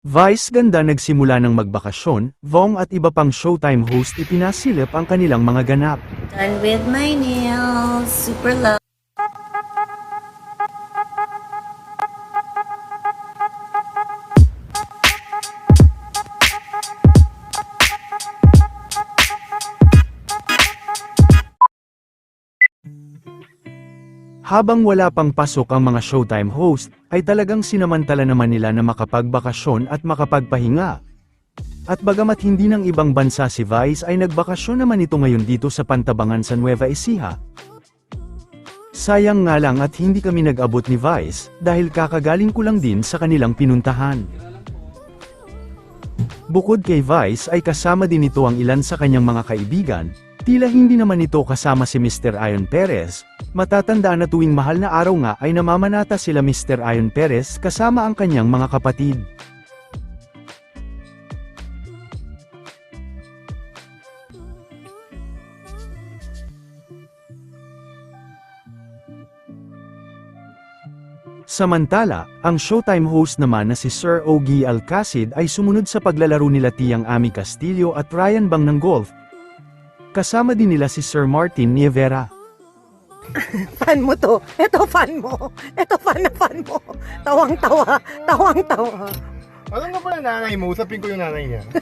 Vice ganda nagsimula ng magbakasyon, Vong at iba pang Showtime host ipinasilip ang kanilang mga ganap. Done with my nails. Super love. Habang wala pang pasok ang mga Showtime host, ay talagang sinamantala naman nila na makapagbakasyon at makapagpahinga. At bagamat hindi ng ibang bansa si Vice ay nagbakasyon naman ito ngayon dito sa Pantabangan sa Nueva Ecija. Sayang nga lang at hindi kami nag-abot ni Vice, dahil kakagaling ko lang din sa kanilang pinuntahan. Bukod kay Vice ay kasama din ito ang ilan sa kanyang mga kaibigan, tila hindi naman ito kasama si Mr. Ion Perez, matatandaan na tuwing mahal na araw nga ay namamanata sila Mr. Ion Perez kasama ang kanyang mga kapatid. Samantala, ang Showtime host naman na si Sir Ogie Alcacid ay sumunod sa paglalaro nila Tiyang Ami Castillo at Ryan Bang ng golf. Kasama din nila si Sir Martin Nievera. Fan mo to. Ito fan mo. Ito fan na fan mo. Tawang-tawa. Tawang-tawa. Alam nga pala nanay mo, usapin ko yung nanay niya.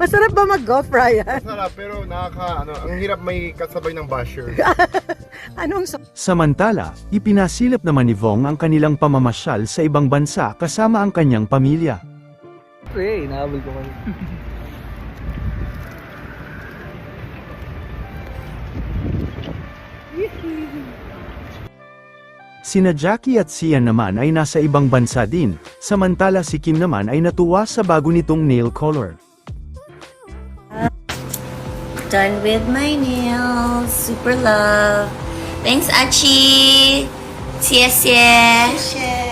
Masarap ba mag-golf, Ryan? Sarap, pero nakaka, ano, ang hirap may kasabay ng basher. Anong so- Samantala, ipinasilip naman ni Vong ang kanilang pamamasyal sa ibang bansa kasama ang kanyang pamilya. Pre, inahabol ko kayo. Sina Jackie at Sian naman ay nasa ibang bansa din, samantala si Kim naman ay natuwa sa bago nitong nail color. Done with my nails. Super love. Thanks, Achi. 谢谢。谢谢。